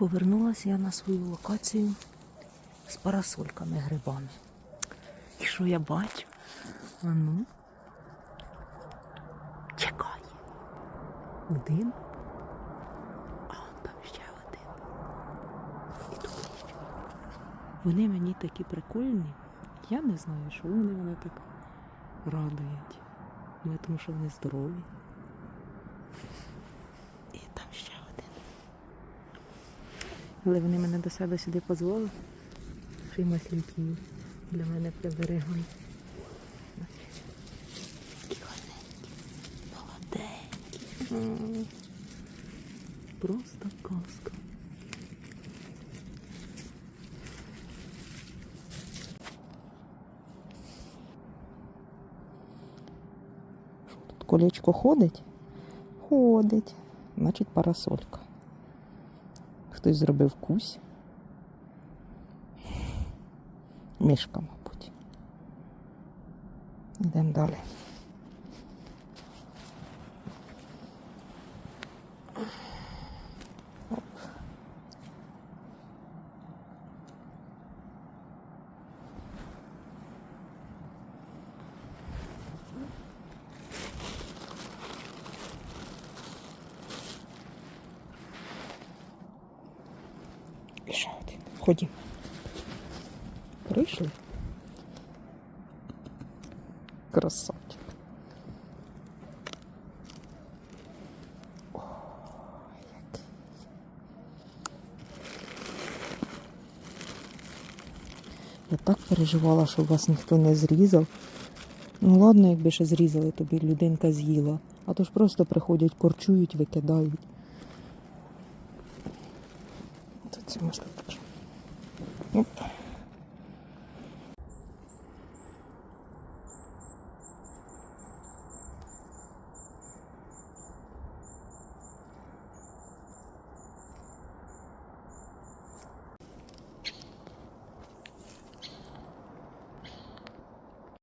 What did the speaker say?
Повернулася я на свою локацію з парасольками грибами. І що я бачу? А ну. Чекай. Один. А там ще один. І тут. Вони мені такі прикольні. Я не знаю, що вони мене так радують. Ну, тому що вони здорові. І там ще один. Але вони мене до себе сюди позвали. Ще й маслюків для мене приберегли. Молоденькі. Просто казка. Тут колечко ходить? Ходить. Значить, парасолька. Хтось зробив кусь. Мішка, мабуть. Йдемо далі. І ще один. Ходімо. Прийшли. Красавчик. О, який. Я так переживала, щоб вас ніхто не зрізав. Ну ладно, якби ще зрізали, тобі людинка з'їла. А то ж просто приходять, корчують, викидають. Ці маслючки. Оп.